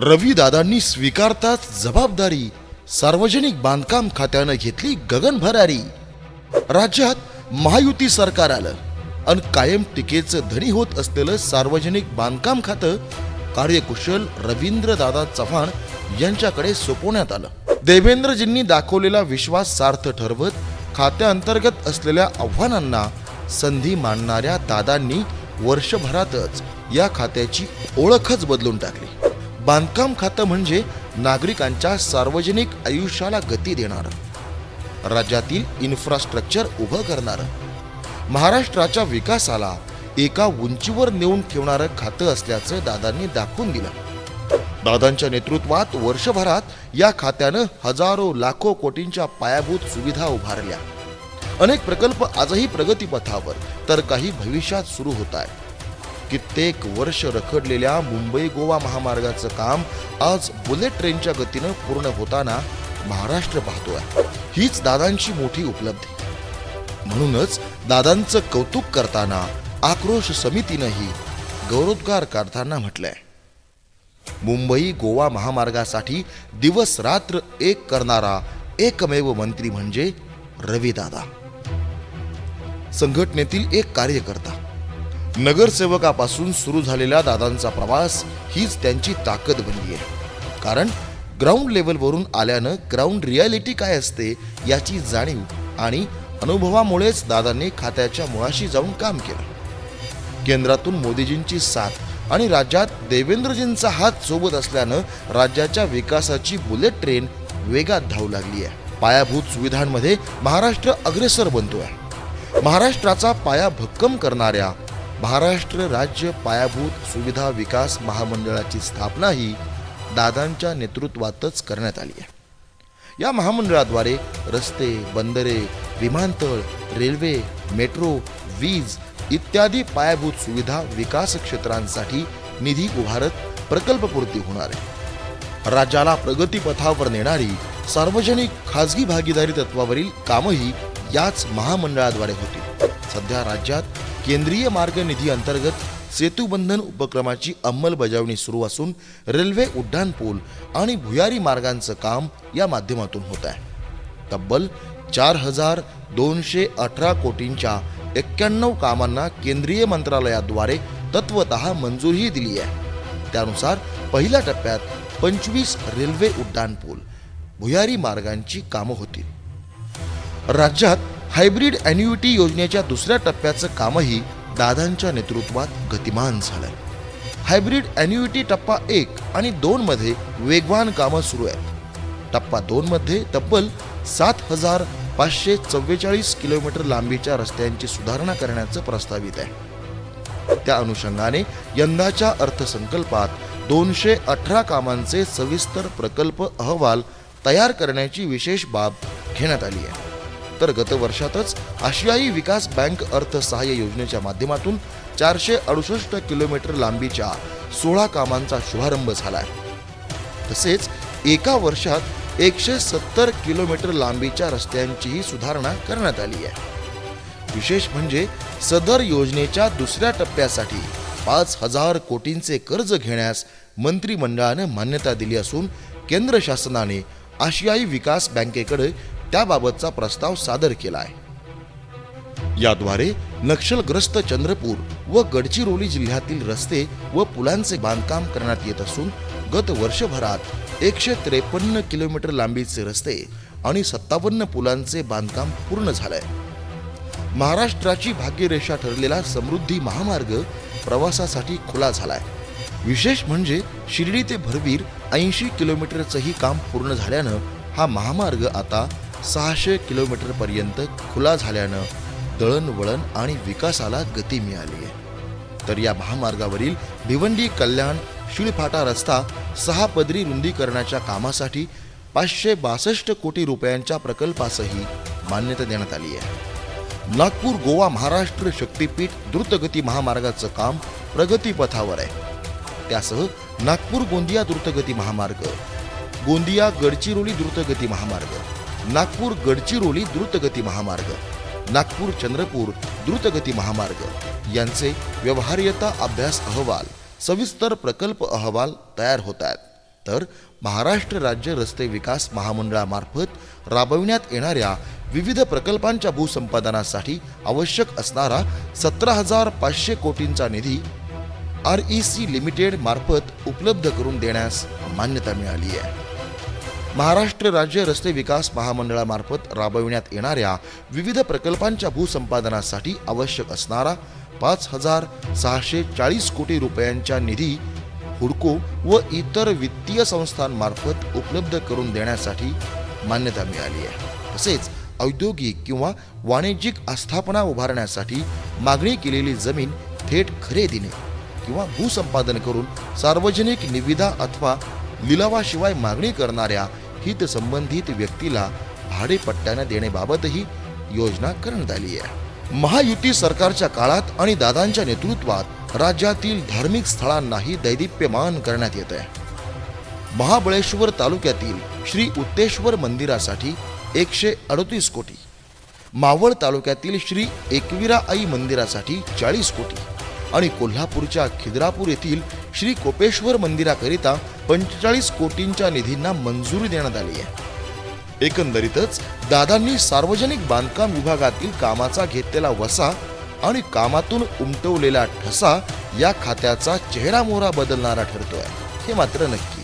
रवी दादांनी स्वीकारताच जबाबदारी सार्वजनिक बांधकाम खात्यानं घेतली गगन भरारी राज्यात महायुती सरकार आलं आणि कायम टीकेचं धनी होत असलेलं सार्वजनिक बांधकाम खातं कार्यकुशल रवींद्र दादा चव्हाण यांच्याकडे सोपवण्यात आलं. देवेंद्रजींनी दाखवलेला विश्वास सार्थ ठरवत खात्याअंतर्गत असलेल्या आव्हानांना संधी मांडणाऱ्या दादांनी वर्षभरातच या खात्याची ओळखच बदलून टाकली. बांधकाम खातं म्हणजे नागरिकांच्या सार्वजनिक आयुष्याला गती देणारं. राज्यातील इन्फ्रास्ट्रक्चर उभं करणारं. महाराष्ट्राच्या विकासाला एका उंचीवर नेऊन ठेवणारं खातं असल्याचं दादांनी दाखवून दिलं. दादांच्या नेतृत्वात वर्षभरात या खात्यानं हजारो लाखो कोटींच्या पायाभूत सुविधा उभारल्या. अनेक प्रकल्प आजही प्रगतीपथावर तर काही भविष्यात सुरू होत आहे कित्येक वर्ष रखडलेल्या मुंबई गोवा महामार्गाचं काम आज बुलेट ट्रेनच्या गतीनं पूर्ण होताना महाराष्ट्र पाहतोय. हीच दादांची मोठी उपलब्धी. म्हणूनच दादांचं कौतुक करताना आक्रोश समितीनंही गौरवोद्गार काढताना म्हटलंय. मुंबई गोवा महामार्गासाठी दिवस रात्र एक करणारा एकमेव मंत्री म्हणजे रवीदादा संघटनेतील एक कार्यकर्ता. नगरसेवकापासून सुरू झालेला दादांचा प्रवास हीच त्यांची ताकद बनली आहे. कारण ग्राउंड लेवलवरून आल्यानं ग्राउंड रियालिटी काय असते याची जाणीव आणि अनुभवामुळेच दादांनी खात्याच्या मुळाशी जाऊन काम केलं. केंद्रातून मोदीजींची साथ आणि राज्यात देवेंद्रजींचा हात सोबत असल्यानं राज्याच्या विकासाची बुलेट ट्रेन वेगात धावू लागली आहे. पायाभूत सुविधांमध्ये महाराष्ट्र अग्रेसर बनतोय. महाराष्ट्राचा पाया भक्कम करणाऱ्या महाराष्ट्र राज्य पायाभूत सुविधा विकास महामंडळाची स्थापना ही दादांच्या नेतृत्वातच करण्यात आली आहे. या महामंडळाद्वारे रस्ते बंदरे विमानतळ रेल्वे मेट्रो वीज इत्यादी पायाभूत सुविधा विकास क्षेत्रांसाठी निधी उभारत प्रकल्पपूर्ती होणार आहे. राज्याला प्रगतीपथावर नेणारी सार्वजनिक खाजगी भागीदारी तत्वावरील कामही याच महामंडळाद्वारे होतील. सध्या राज्यात केंद्रीय मार्ग निधी अंतर्गत सेतुबंधन उपक्रमाची अंमलबजावणी सुरू असून रेल्वे उड्डाणपूल आणि भुयारी मार्गांचं काम या माध्यमातून होत आहे. तब्बल चार हजार दोनशे अठरा कोटींच्या एक्क्याण्णव कामांना केंद्रीय मंत्रालयाद्वारे तत्वत मंजुरीही दिली आहे. त्यानुसार पहिल्या टप्प्यात पंचवीस रेल्वे उड्डाणपूल भुयारी मार्गांची कामं होतील. राज्यात हायब्रिड अॅन्युइटी योजनेच्या दुसऱ्या टप्प्याचं कामही दादांच्या नेतृत्वात गतिमान झालंय. हायब्रिड अॅन्युइटी टप्पा एक आणि दोन मध्ये वेगवान कामं सुरू आहेत. टप्पा दोन मध्ये तब्बल सात हजार पाचशे चव्वेचाळीस किलोमीटर लांबीच्या रस्त्यांची सुधारणा करण्याचं प्रस्तावित आहे. त्या अनुषंगाने यंदाच्या अर्थसंकल्पात दोनशे अठरा कामांचे सविस्तर प्रकल्प अहवाल तयार करण्याची विशेष बाब घेण्यात आली आहे. तर गत वर्षातच आशियाई विकास बँक अर्थसहाय्य योजनेच्या माध्यमातून चारशे अडुसष्ट किलोमीटर लांबीच्या सोळा कामांचा शुभारंभ झाला आहे तसेच एका वर्षात एकशे सत्तर किलोमीटर लांबीच्या रस्त्यांचीही सुधारणा करण्यात आली आहे. विशेष म्हणजे सदर योजनेच्या दुसऱ्या टप्प्यासाठी पाच हजार कोटींचे कर्ज घेण्यास मंत्रिमंडळानं मान्यता दिली असून केंद्र शासनाने आशियाई विकास बँकेकडे त्याबाबतचा प्रस्ताव सादर केला आहे याद्वारे नक्षलग्रस्त चंद्रपूर व गडचिरोली जिल्ह्यातील रस्ते व पुलांचे बांधकाम करण्यात येत असून गत वर्षभरात एकशे त्रेपन्न किलोमीटर लांबीचे रस्ते आणि सत्तावन्न पुलांचे बांधकाम पूर्ण झालंय. महाराष्ट्राची भाग्यरेषा ठरलेला समृद्धी महामार्ग प्रवासासाठी खुला झालाय. विशेष म्हणजे शिर्डी ते भरवीर ऐंशी किलोमीटरचंही काम पूर्ण झाल्यानं हा महामार्ग आता सहाशे किलोमीटरपर्यंत खुला झाल्यानं दळणवळण आणि विकासाला गती मिळाली आहे. तर या महामार्गावरील भिवंडी कल्याण शिळफाटा रस्ता सहा पदरी रुंदीकरणाच्या कामासाठी पाचशे बासष्ट कोटी रुपयांच्या प्रकल्पासही मान्यता देण्यात आली आहे. नागपूर गोवा महाराष्ट्र शक्तीपीठ द्रुतगती महामार्गाचं काम प्रगतीपथावर आहे. त्यासह नागपूर गोंदिया द्रुतगती महामार्ग गोंदिया गडचिरोली द्रुतगती महामार्ग नागपूर गडचिरोली द्रुतगती महामार्ग नागपूर चंद्रपूर द्रुतगती महामार्ग यांचे व्यवहार्यता अभ्यास अहवाल सविस्तर प्रकल्प अहवाल तयार होत आहेत. तर महाराष्ट्र राज्य रस्ते विकास महामंडळामार्फत राबविण्यात येणाऱ्या विविध प्रकल्पांच्या भूसंपादनासाठी आवश्यक असणारा सतरा हजार पाचशे कोटींचा निधी आर ई सी लिमिटेड मार्फत उपलब्ध करून देण्यास मान्यता मिळाली आहे. महाराष्ट्र राज्य रस्ते विकास महामंडळामार्फत राबविण्यात येणाऱ्या विविध प्रकल्पांच्या भूसंपादनासाठी आवश्यक असणारा पाच हजार सहाशे चाळीस कोटी रुपयांच्या निधी हुडको व इतर वित्तीय संस्थांमार्फत उपलब्ध करून देण्यासाठी मान्यता मिळाली आहे. तसेच औद्योगिक किंवा वाणिज्यिक आस्थापना उभारण्यासाठी मागणी केलेली जमीन थेट खरेदीने किंवा भूसंपादन करून सार्वजनिक निविदा अथवा लिलावाशिवाय मागणी करणाऱ्या हित संबंधित व्यक्तीला भाडेपट्ट्याने देण्याबाबतही योजना करण्यात आली आहे. महायुती सरकारच्या काळात आणि दादांच्या नेतृत्वात राज्यातील धार्मिक स्थळांनाही दैदिप्यमान करण्यात येत आहे. महाबळेश्वर तालुक्यातील श्री उत्तेश्वर मंदिरासाठी एकशे अडतीस कोटी मावळ तालुक्यातील श्री एकविरा आई मंदिरासाठी चाळीस कोटी आणि कोल्हापूरच्या खिद्रापूर येथील श्री कोपेश्वर मंदिराकरिता पंचेचाळीस कोटींच्या निधींना मंजुरी देण्यात आली आहे. एकंदरीतच दादांनी सार्वजनिक बांधकाम विभागातील कामाचा घेतलेला वसा आणि कामातून उमटवलेला ठसा या खात्याचा चेहरा मोहरा बदलणारा ठरतोय हे मात्र नक्की.